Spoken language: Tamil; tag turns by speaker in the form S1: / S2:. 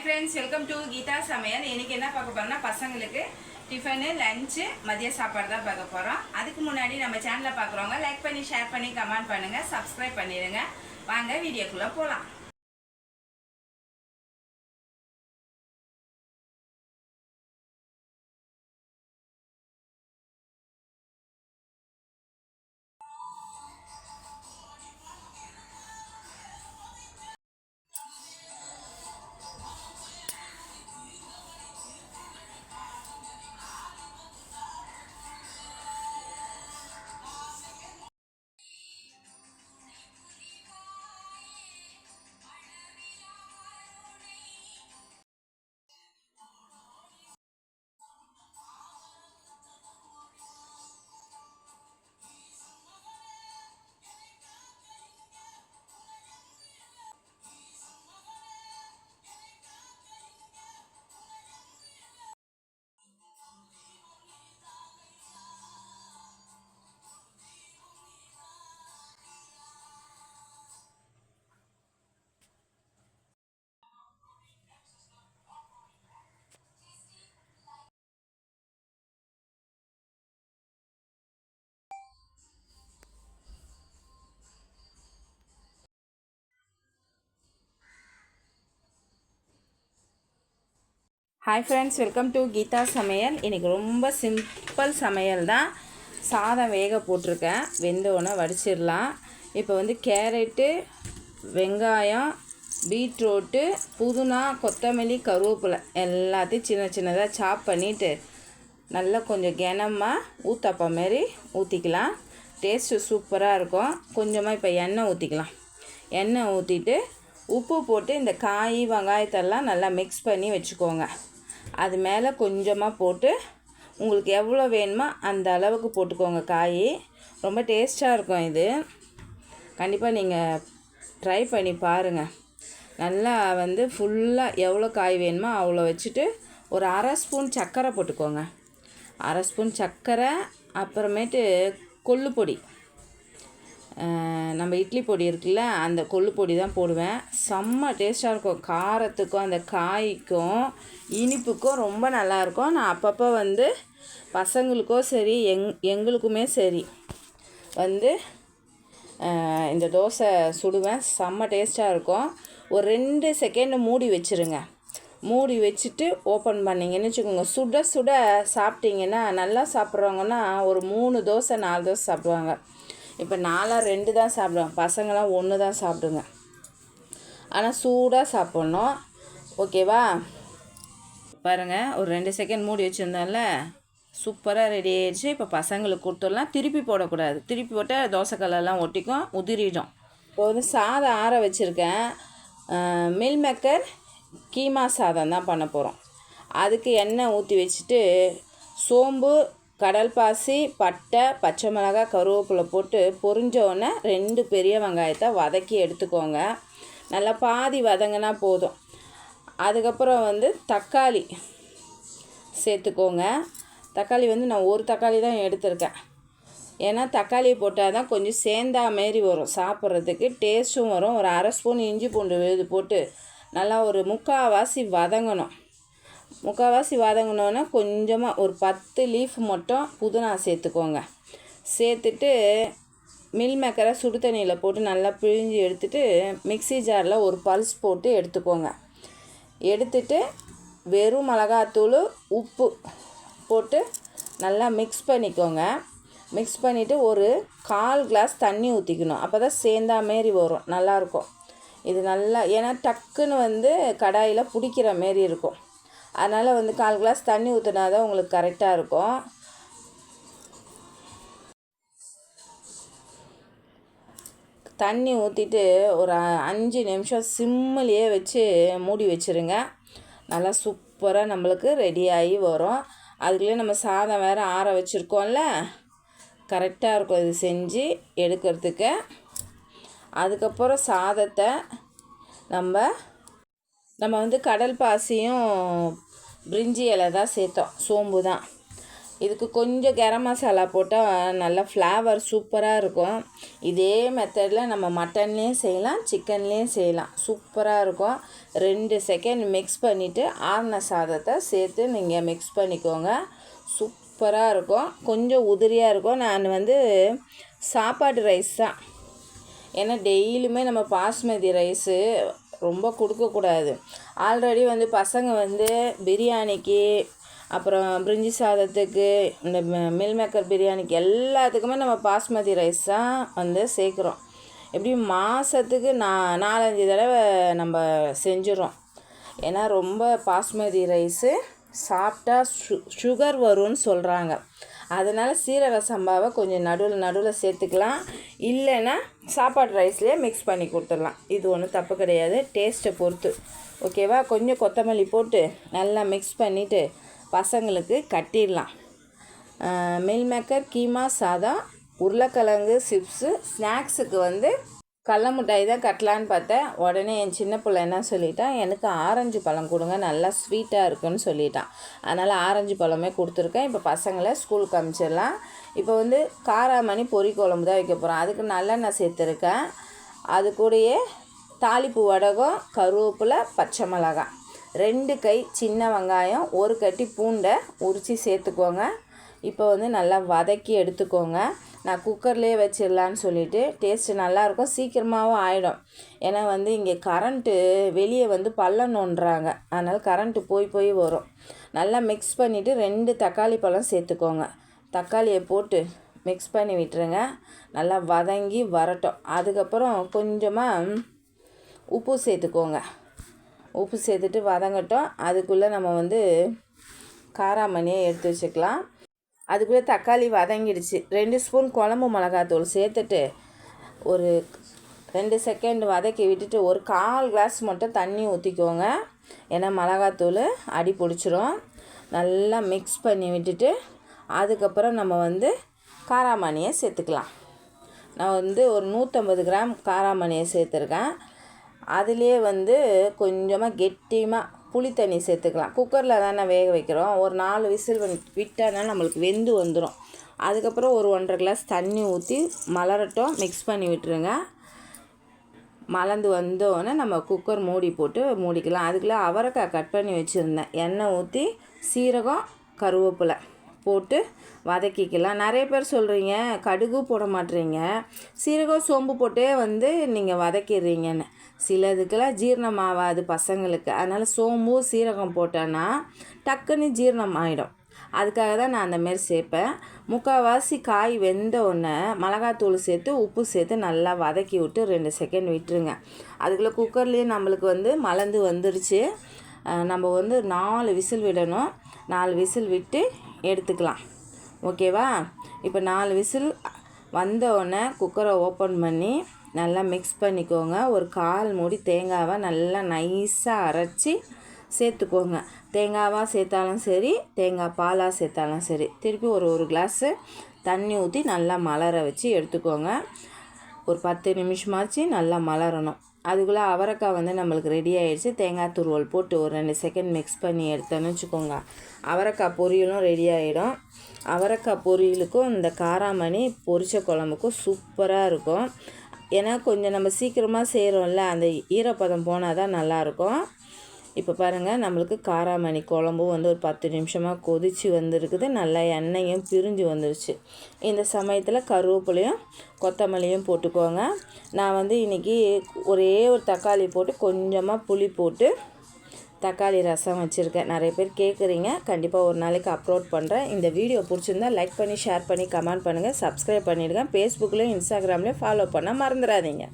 S1: Hi friends welcome to Geetha Samayal இன்னைக்கு என்ன பார்க்க போகிறோம்னா பசங்களுக்கு டிஃபனு லஞ்சு மதிய சாப்பாடு தான் பார்க்க போகிறோம் அதுக்கு முன்னாடி நம்ம சேனலை பார்க்குறவங்க லைக் பண்ணி ஷேர் பண்ணி கமெண்ட் பண்ணுங்கள் சப்ஸ்கிரைப் பண்ணிடுங்க. வாங்க வீடியோக்குள்ளே போகலாம் hi friends welcome to Geetha Samayal இன்றைக்கி ரொம்ப சிம்பிள் சமையல் தான். சாதம் வேக போட்டிருக்கேன். வெந்தோடனே வடிச்சிடலாம். இப்போ வந்து கேரட்டு வெங்காயம் பீட்ரூட்டு புதினா கொத்தமல்லி கருவேப்பிலை எல்லாத்தையும் சின்ன சின்னதாக சாப் பண்ணிவிட்டு நல்லா கொஞ்சம் கனமாக ஊத்தப்பா மாரி ஊற்றிக்கலாம் டேஸ்ட்டு சூப்பராக இருக்கும். கொஞ்சமாக இப்போ எண்ணெய் ஊற்றிக்கலாம் எண்ணெய் ஊற்றிட்டு உப்பு போட்டு இந்த காய் வெங்காயத்தெல்லாம் நல்லா மிக்ஸ் பண்ணி வச்சுக்கோங்க. அது மேலே கொஞ்சமாக போட்டு உங்களுக்கு எவ்வளோ வேணுமோ அந்த அளவுக்கு போட்டுக்கோங்க காய். ரொம்ப டேஸ்ட்டாக இருக்கும் இது. கண்டிப்பாக நீங்கள் ட்ரை பண்ணி பாருங்கள் நல்லா வந்து ஃபுல்லாக எவ்வளோ காய் வேணுமோ அவ்வளோ வச்சுட்டு ஒரு அரை ஸ்பூன் சர்க்கரை போட்டுக்கோங்க. அரை ஸ்பூன் சர்க்கரை அப்புறமேட்டு கொள்ளு பொடி நம்ம இட்லி பொடி இருக்குல்ல அந்த கொள்ளு பொடி தான் போடுவேன். செம்ம டேஸ்ட்டாக இருக்கும். காரத்துக்கும் அந்த காய்க்கும் இனிப்புக்கும் ரொம்ப நல்லாயிருக்கும் நான் அப்பப்போ வந்து பசங்களுக்கும் சரி எங் எங்களுக்குமே சரி வந்து இந்த தோசை சுடுவேன். செம்ம டேஸ்ட்டாக இருக்கும். ஒரு ரெண்டு செகண்ட் மூடி வச்சுருங்க. மூடி வச்சுட்டு ஓப்பன் பண்ணிங்கன்னு வச்சுக்கோங்க. சுட சுட சாப்பிட்டீங்கன்னா நல்லா சாப்பிட்றவங்கன்னா ஒரு மூணு தோசை நாலு தோசை சாப்பிடுவாங்க. இப்போ நாலாம் ரெண்டு தான் சாப்பிடுவேன். பசங்களாம் ஒன்று தான் சாப்பிடுங்க. ஆனால் சூடாக சாப்பிட்ணும். ஓகேவா? பாருங்கள் ஒரு ரெண்டு செகண்ட் மூடி வச்சுருந்தேன்ல. சூப்பராக ரெடி ஆகிடுச்சு இப்போ பசங்களுக்கு கொடுத்துடலாம். திருப்பி போடக்கூடாது. திருப்பி போட்டால் தோசைக்கல்லாம் ஒட்டிக்கும் உதிரிடும். இப்போ வந்து சாதம் ஆற வச்சுருக்கேன். மில் மேக்கர் கீமா சாதம் தான் பண்ண போகிறோம் அதுக்கு எண்ணெய் ஊற்றி வச்சுட்டு சோம்பு கடல் பாசி பட்டை பச்சை மிளகாய் கருவேப்பிலை போட்டு பொரிஞ்சோடனே ரெண்டு பெரிய வெங்காயத்தை வதக்கி எடுத்துக்கோங்க. நல்லா பாதி வதங்கினா போதும். அதுக்கப்புறம் வந்து தக்காளி சேர்த்துக்கோங்க. தக்காளி வந்து நான் ஒரு தக்காளி தான் எடுத்திருக்கேன். ஏன்னா தக்காளி போட்டால் தான் கொஞ்சம் சேந்தா மாரி வரும் சாப்பிட்றதுக்கு. டேஸ்ட்டும் வரும். ஒரு அரை ஸ்பூன் இஞ்சி பூண்டு விழுது போட்டு நல்லா ஒரு முக்கால்வாசி வதங்கணும். முக்கால்வாசி வதங்கினோன்னா கொஞ்சமாக ஒரு பத்து லீஃப் மட்டும் புதினா சேர்த்துக்கோங்க. சேர்த்துட்டு மில் மேக்கரை சுடு தண்ணியில் போட்டு நல்லா பிழிஞ்சு எடுத்துட்டு மிக்ஸி ஜாரில் ஒரு பல்ஸ் போட்டு எடுத்துக்கோங்க. எடுத்துட்டு வெறும் மிளகாத்தூள் உப்பு போட்டு நல்லா மிக்ஸ் பண்ணிக்கோங்க. மிக்ஸ் பண்ணிவிட்டு ஒரு கால் கிளாஸ் தண்ணி ஊற்றிக்கணும் அப்போ தான் சேர்ந்தா மாரி வரும். நல்லாயிருக்கும் இது நல்லா ஏன்னா டக்குன்னு வந்து கடாயில் பிடிக்கிற மாரி இருக்கும். அதனால் வந்து கால் கிளாஸ் தண்ணி ஊற்றினா தான் உங்களுக்கு கரெக்டாக இருக்கும். தண்ணி ஊற்றிட்டு ஒரு அஞ்சு நிமிஷம் சிம்மிலேயே வச்சு மூடி வச்சுருங்க. நல்லா சூப்பராக நம்மளுக்கு ரெடி ஆகி வரும். அதுக்குள்ளே நம்ம சாதம் வேறு ஆற வச்சுருக்கோம்ல? கரெக்டாக இருக்கும் இது செஞ்சு எடுக்கிறதுக்கு. அதுக்கப்புறம் சாதத்தை நம்ம நம்ம வந்து கடல் பாசியும் பிரிஞ்சி இலை தான் சேர்த்தோம். சோம்பு தான். இதுக்கு கொஞ்சம் கரம் மசாலா போட்டால் நல்லா ஃப்ளேவர் சூப்பராக இருக்கும். இதே மெத்தடில் நம்ம மட்டன்லேயும் செய்யலாம் சிக்கன்லேயும் செய்யலாம். சூப்பராக இருக்கும். ரெண்டு செகண்ட் மிக்ஸ் பண்ணிவிட்டு ஆறின சாதத்தை சேர்த்து நீங்கள் மிக்ஸ் பண்ணிக்கோங்க. சூப்பராக இருக்கும். கொஞ்சம் உதிரியாக இருக்கும். நான் வந்து சாப்பாடு ரைஸ் தான். ஏன்னா டெய்லியுமே நம்ம பாஸ்மதி ரைஸு ரொம்ப கொடுக்கக்கூடாது. ஆல்ரெடி வந்து பசங்க வந்து பிரியாணிக்கு அப்புறம் பிரிஞ்சி சாதத்துக்கு இந்த மில் மேக்கர் பிரியாணிக்கு எல்லாத்துக்குமே நம்ம பாஸ்மதி ரைஸ் தான் வந்து சேர்க்குறோம். எப்படி மாதத்துக்கு நா நாலஞ்சு தடவை நம்ம செஞ்சிடும் ஏன்னா ரொம்ப பாஸ்மதி ரைஸு சாப்பிட்டா சு சுகர் வரும்னு சொல்கிறாங்க அதனால் சீரக சம்பாவை கொஞ்சம் நடுவில் நடுவில் சேர்த்துக்கலாம். இல்லைன்னா சாப்பாடு ரைஸ்லேயே மிக்ஸ் பண்ணி கொடுத்துடலாம். இது ஒன்றும் தப்பு கிடையாது. டேஸ்ட்டை பொறுத்து. ஓகேவா கொஞ்சம் கொத்தமல்லி போட்டு நல்லா மிக்ஸ் பண்ணிவிட்டு பசங்களுக்கு கட்டிடலாம். மில் மேக்கர் கீமா சாதம் உருளைக்கிழங்கு சிப்ஸு ஸ்நாக்ஸுக்கு வந்து கடல மிட்டாய் தான் கட்டலான்னு பார்த்தேன். உடனே என் சின்ன பிள்ளை என்ன சொல்லிட்டான் எனக்கு ஆரஞ்சு பழம் கொடுங்க நல்லா ஸ்வீட்டாக இருக்குன்னு சொல்லிட்டான் அதனால் ஆரஞ்சு பழமே கொடுத்துருக்கேன். இப்போ பசங்களை ஸ்கூலுக்கு அனுப்பிச்சிடலாம் இப்போ வந்து காராமணி பொறி குழம்பு தான் வைக்க போகிறோம் அதுக்கு நல்லெண்ணெய் சேர்த்துருக்கேன். அது கூடயே தாளிப்பு வடகம் கருவேப்பிலை பச்சை மிளகாய். ரெண்டு கை சின்ன வெங்காயம் ஒரு கட்டி பூண்டை உரித்து சேர்த்துக்கோங்க. இப்போ வந்து நல்லா வதக்கி எடுத்துக்கோங்க. நான் குக்கர்லேயே வச்சிடலான்னு சொல்லிவிட்டு டேஸ்ட்டு நல்லாயிருக்கும் சீக்கிரமாகவும் ஆகிடும் ஏன்னா வந்து இங்கே கரண்ட்டு வெளியே வந்து பள்ளம் நோண்டுறாங்க அதனால் கரண்ட்டு போய் போய் வரும். நல்லா மிக்ஸ் பண்ணிவிட்டு ரெண்டு தக்காளி பழம் சேர்த்துக்கோங்க. தக்காளியை போட்டு மிக்ஸ் பண்ணி விட்டுருங்க. நல்லா வதங்கி வரட்டும். அதுக்கப்புறம் கொஞ்சமாக உப்பு சேர்த்துக்கோங்க. உப்பு சேர்த்துட்டு வதங்கட்டும். அதுக்குள்ளே நம்ம வந்து காராமணியை எடுத்து வச்சுக்கலாம். அதுக்குள்ளே தக்காளி வதங்கிடுச்சு. ரெண்டு ஸ்பூன் குழம்பு மிளகாத்தூள் சேர்த்துட்டு ஒரு ரெண்டு செகண்ட் வதக்கி விட்டுட்டு ஒரு கால் கிளாஸ் மட்டும் தண்ணி ஊற்றிக்கோங்க ஏன்னா மிளகாத்தூள் அடி பிடிச்சிரும். நல்லா மிக்ஸ் பண்ணி விட்டுட்டு அதுக்கப்புறம் நம்ம வந்து காராமணியை சேர்த்துக்கலாம். நான் வந்து ஒரு நூற்றம்பது கிராம் காராமணியை சேர்த்துருக்கேன். அதுலேயே வந்து கொஞ்சமாக கெட்டியமாக புளி தண்ணி சேர்த்துக்கலாம். குக்கரில் தானே வேக வைக்கிறோம். ஒரு நாலு விசில் விட்டால் நம்மளுக்கு வெந்து வந்துடும் அதுக்கப்புறம் ஒரு ஒன்றரை கிளாஸ் தண்ணி ஊற்றி மலரட்டும். மிக்ஸ் பண்ணி விட்டுருங்க. மலர்ந்து வந்தோடனே நம்ம குக்கர் மூடி போட்டு மூடிக்கலாம். அதுக்குள்ளே அவரைக்காய் கட் பண்ணி வச்சுருந்தேன். எண்ணெய் ஊற்றி சீரகம் கருவேப்பிலை. போட்டு வதக்கிக்கலாம். நிறைய பேர் சொல்கிறீங்க கடுகு போட மாட்டேறீங்க சீரகம் சோம்பு போட்டே வந்து நீங்கள் வதக்கிடுறீங்கன்னு. சிலதுக்கெல்லாம் ஜீரணம் ஆகாது பசங்களுக்கு. அதனால் சோம்பு சீரகம் போட்டோன்னா டக்குன்னு ஜீரணம் ஆகிடும் அதுக்காக தான் நான் அந்தமாரி சேர்ப்பேன். முக்கால்வாசி காய் வெந்த உடனே மிளகாத்தூள் சேர்த்து உப்பு சேர்த்து நல்லா வதக்கி விட்டு ரெண்டு செகண்ட் விட்டுருங்க. அதுக்குள்ளே குக்கர்லேயே நம்மளுக்கு வந்து மலர்ந்து வந்துடுச்சு நம்ம வந்து நாலு விசில் விடணும். நாலு விசில் விட்டு எடுத்துக்கலாம். ஓகேவா? இப்போ நாலு விசில் வந்தவுடனே குக்கரை ஓப்பன் பண்ணி நல்லா மிக்ஸ் பண்ணிக்கோங்க. ஒரு கால் மூடி தேங்காவை நல்லா நைஸாக அரைச்சி சேர்த்துக்கோங்க. தேங்காவாக சேர்த்தாலும் சரி தேங்காய் பாலாக சேர்த்தாலும் சரி. திருப்பி ஒரு ஒரு கிளாஸு தண்ணி ஊற்றி நல்லா மலர வச்சு எடுத்துக்கோங்க. ஒரு பத்து நிமிஷமாச்சு நல்லா மலரணும். அதுக்குள்ளே அவரைக்காய் வந்து நம்மளுக்கு ரெடி ஆகிடுச்சு தேங்காய் துருவல் போட்டு ஒரு ரெண்டு செகண்ட் மிக்ஸ் பண்ணி எடுத்தோன்னு வச்சுக்கோங்க. அவரைக்காய் பொரியலும் ரெடி ஆகிடும் அவரைக்காய் பொரியலுக்கும் இந்த காராமணி பொரிச்ச குழம்புக்கும் சூப்பராக இருக்கும். ஏன்னா கொஞ்சம் நம்ம சீக்கிரமாக செய்கிறோம்ல அந்த ஈரப்பதம் போனால் தான் நல்லாயிருக்கும் இப்போ பாருங்கள் நம்மளுக்கு காராமணி குழம்பும் வந்து ஒரு பத்து நிமிஷமாக கொதித்து வந்திருக்குது. நல்லா எண்ணெயும் பிரிஞ்சு வந்துருச்சு. இந்த சமயத்தில் கருவேப்பிலையும் கொத்தமல்லியும் போட்டுக்கோங்க. நான் வந்து இன்றைக்கி ஒரே ஒரு தக்காளி போட்டு கொஞ்சமாக புளி போட்டு தக்காளி ரசம் வச்சுருக்கேன். நிறைய பேர் கேட்குறீங்க கண்டிப்பாக ஒரு நாளைக்கு அப்லோட் பண்ணுறேன் இந்த வீடியோ பிடிச்சிருந்தா லைக் பண்ணி ஷேர் பண்ணி கமெண்ட் பண்ணுங்கள் சப்ஸ்கிரைப் பண்ணிவிடுங்க ஃபேஸ்புக்லேயும் இன்ஸ்டாகிராம்லேயும் ஃபாலோ பண்ண மறந்துடாதீங்க.